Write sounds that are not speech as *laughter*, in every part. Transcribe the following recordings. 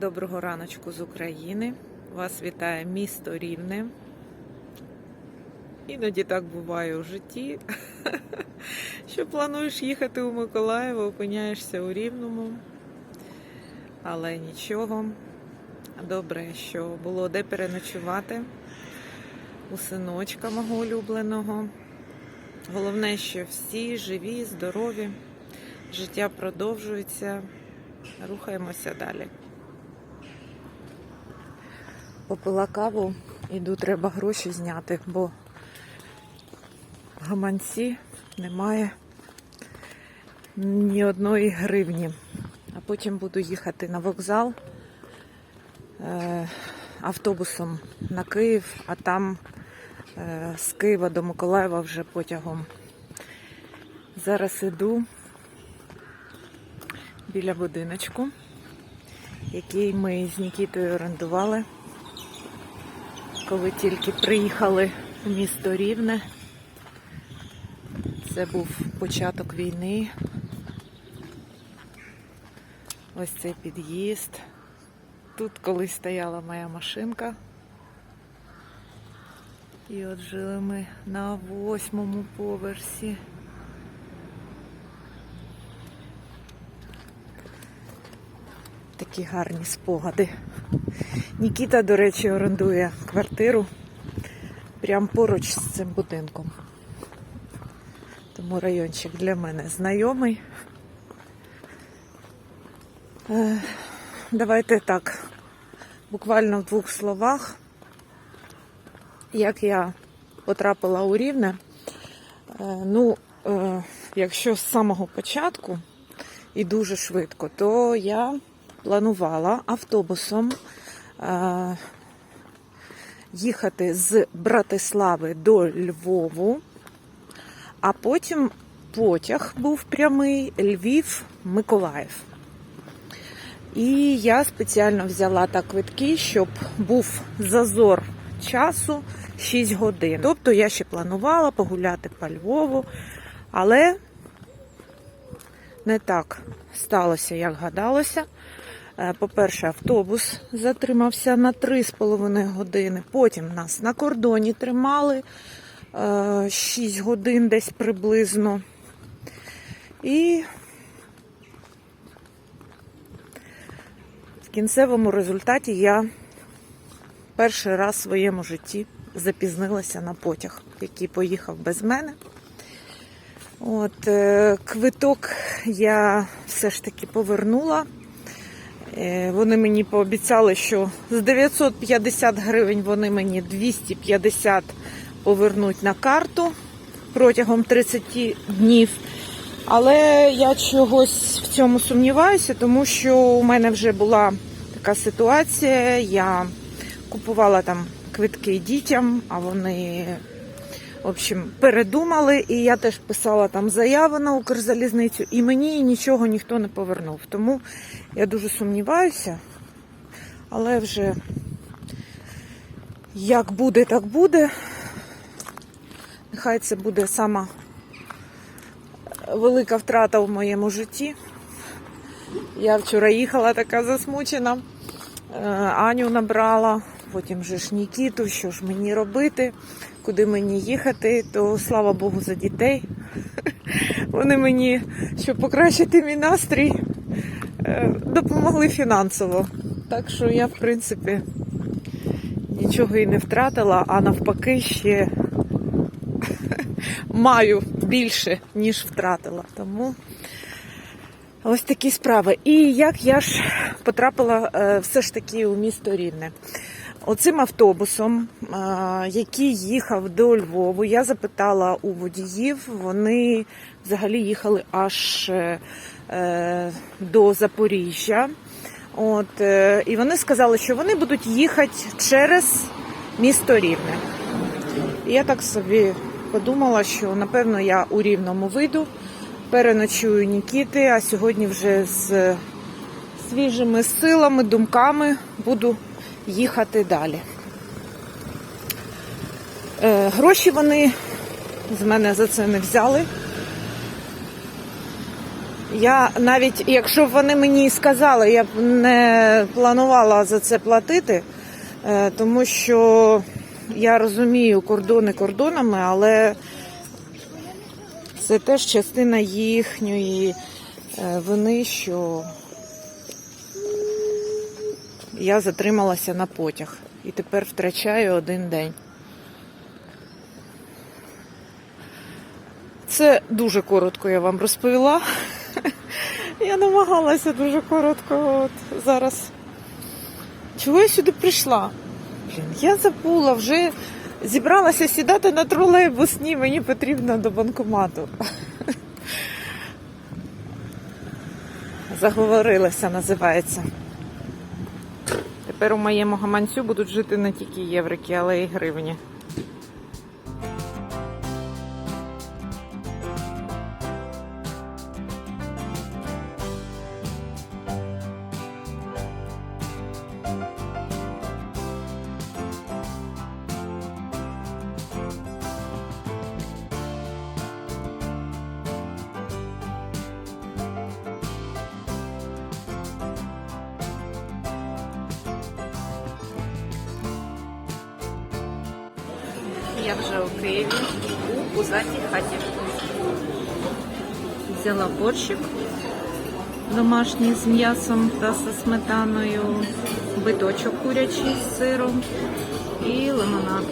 Доброго раночку з України. Вас вітає місто Рівне. Іноді так буває у житті, *laughs* що плануєш їхати у Миколаїв, опиняєшся у Рівному. Але нічого. Добре, що було де переночувати у синочка мого улюбленого. Головне, що всі живі, здорові, життя продовжується. Рухаємося далі. Попила каву, іду, треба гроші зняти, бо гаманці немає ні одної гривні. А потім буду їхати на вокзал е, автобусом на Київ, а там е, з Києва до Миколаєва вже потягом. Зараз іду біля будиночку, який ми з Нікітою орендували, коли тільки приїхали у місто Рівне. Це був початок війни. Ось цей під'їзд. Тут колись стояла моя машинка. І от жили ми на восьмому поверсі. Такі гарні спогади. Нікіта, до речі, орендує квартиру прямо поруч з цим будинком. Тому райончик для мене знайомий. Е, Давайте так, буквально в двох словах, як я потрапила у Рівне. Е, Ну, е, якщо з самого початку і дуже швидко, то я планувала автобусом е, їхати з Братислави до Львову, а потім потяг був прямий Львів-Миколаїв. І я спеціально взяла так квитки, щоб був зазор часу 6 годин. Тобто я ще планувала погуляти по Львову, але не так сталося, як гадалося. Е, По-перше, автобус затримався на 3,5 години. Потім нас на кордоні тримали е, 6 годин десь приблизно. І в кінцевому результаті я перший раз в своєму житті запізнилася на потяг, який поїхав без мене. От, е, квиток я все ж таки повернула. Е, Вони мені пообіцяли, що з 950 гривень вони мені 250 повернуть на карту протягом 30 днів. Але я чогось в цьому сумніваюся, тому що у мене вже була така ситуація. Я купувала там квитки дітям, а вони, в общем, передумали. І я теж писала там заяву на Укрзалізницю, і мені нічого ніхто не повернув. Тому я дуже сумніваюся, але вже як буде, так буде. Нехай це буде сама велика втрата в моєму житті. Я вчора їхала така засмучена, Е, Аню набрала, потім же ж Нікіту, що ж мені робити, куди мені їхати, то слава Богу за дітей. *laughs* Вони мені, щоб покращити мій настрій, е, допомогли фінансово. Так що я, в принципі, нічого і не втратила, а навпаки, ще *laughs* маю більше, ніж втратила. Тому ось такі справи. І як я ж потрапила е, все ж таки у місто Рівне. Оцим автобусом, який їхав до Львову, я запитала у водіїв, вони взагалі їхали аж е, е, до Запоріжжя. От, е, і вони сказали, що вони будуть їхати через місто Рівне. І я так собі подумала, що напевно я у Рівному вийду, переночую Нікіти, а сьогодні вже з свіжими силами, думками буду їхати далі. Е, гроші вони з мене за це не взяли. Я навіть, якщо б вони мені сказали, я б не планувала за це платити, е, тому що я розумію кордони кордонами, але це теж частина їхньої е, вини, що я затрималася на потяг і тепер втрачаю один день. Це дуже коротко я вам розповіла. Я намагалася дуже коротко от зараз. Чого я сюди прийшла? Блін, я забула, вже зібралася сідати на тролейбус. Ні, мені потрібно до банкомату. Заговорилася, називається. Тепер у моєму гаманцю будуть жити не тільки єврики, але й гривні. Я вже у Києві у пузатій хаті. Взяла борщик домашній з м'ясом та зі сметаною, биточок курячий з сиром і лимонад.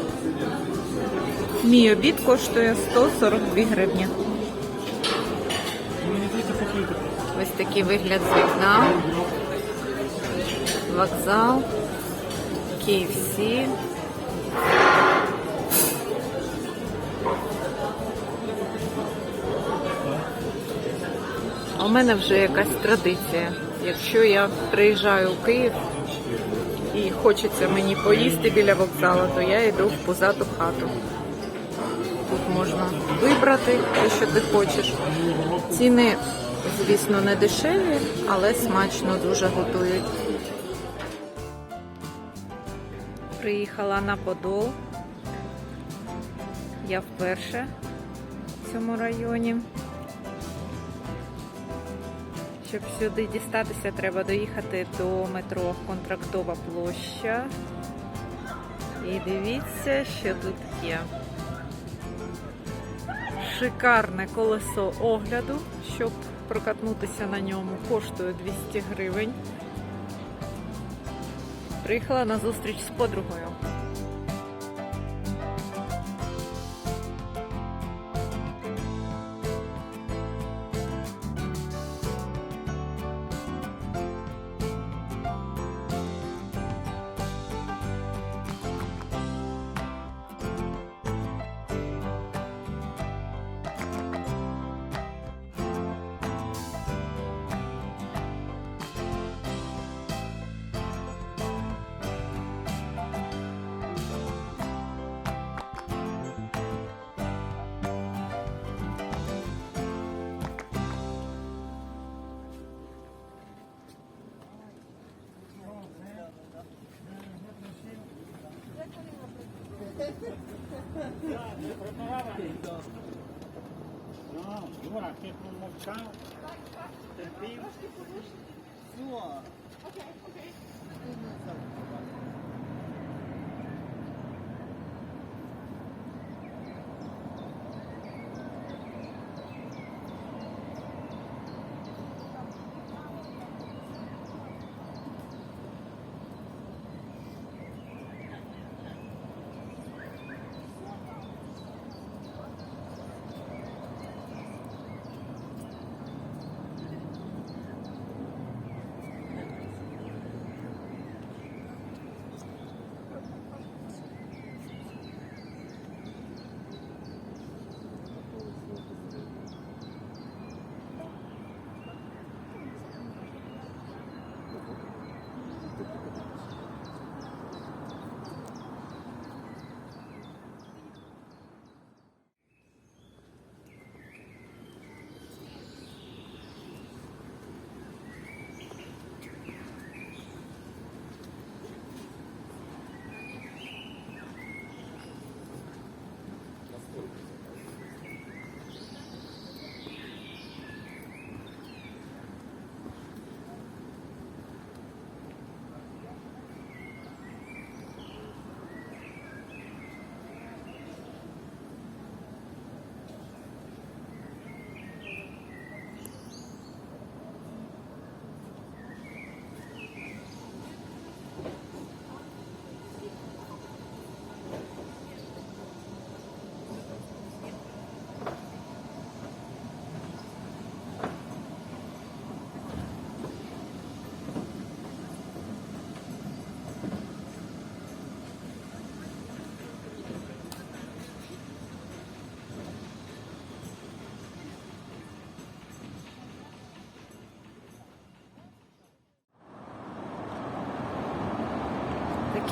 Мій обід коштує 142 гривні. Ось такий вигляд з вікна. Вокзал, KFC. У мене вже якась традиція. Якщо я приїжджаю у Київ і хочеться мені поїсти біля вокзалу, то я йду в пузату хату. Тут можна вибрати те, що ти хочеш. Ціни, звісно, не дешеві, але смачно дуже готують. Приїхала на Подол. Я вперше в цьому районі. Щоб сюди дістатися, треба доїхати до метро Контрактова площа. І дивіться, що тут є. Шикарне колесо огляду, щоб прокатнутися на ньому, коштує 200 гривень. Приїхала на зустріч з подругою. No, Jura, che con Mocciao del PIL.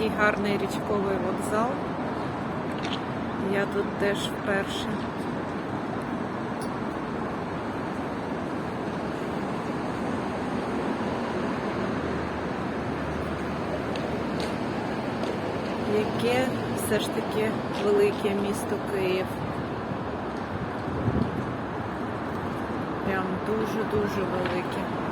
Такий гарний річковий вокзал. Я тут теж вперше. Яке все ж таки велике місто Київ. Прям дуже-дуже велике.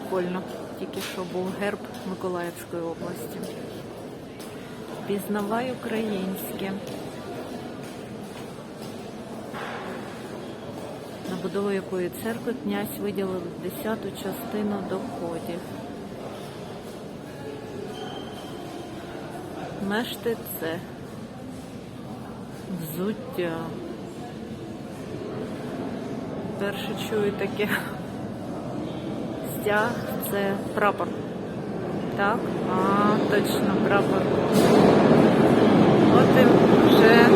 Прикольно. Тільки що був герб Миколаївської області. Пізнавай українське. На будову якої церкви князь виділив десяту частину доходів. Мешти це взуття. Перше чую таке. Стяг це прапор. Так? А, точно, прапор. От і вже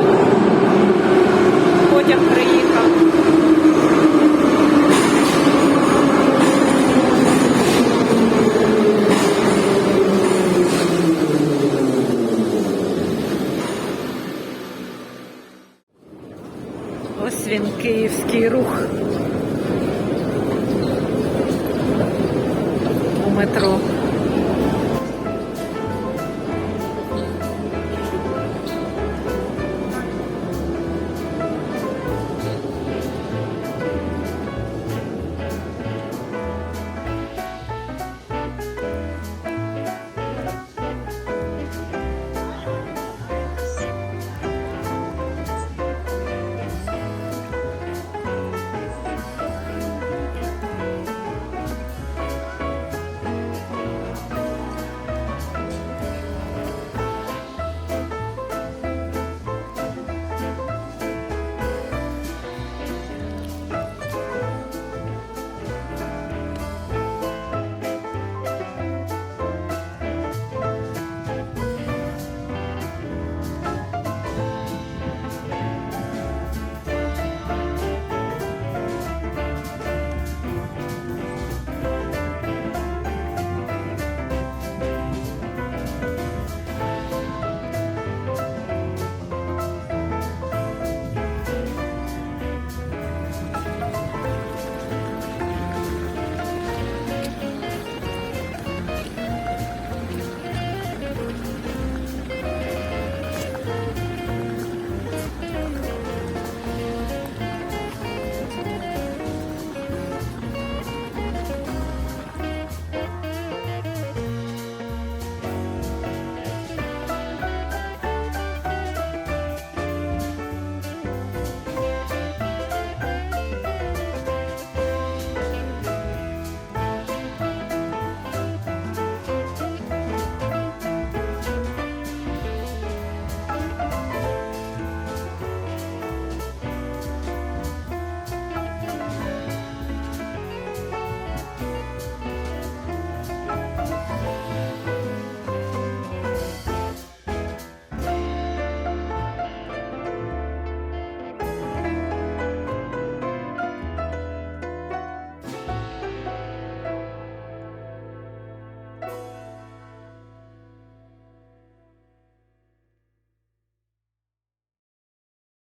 потяг приїхав. У метро.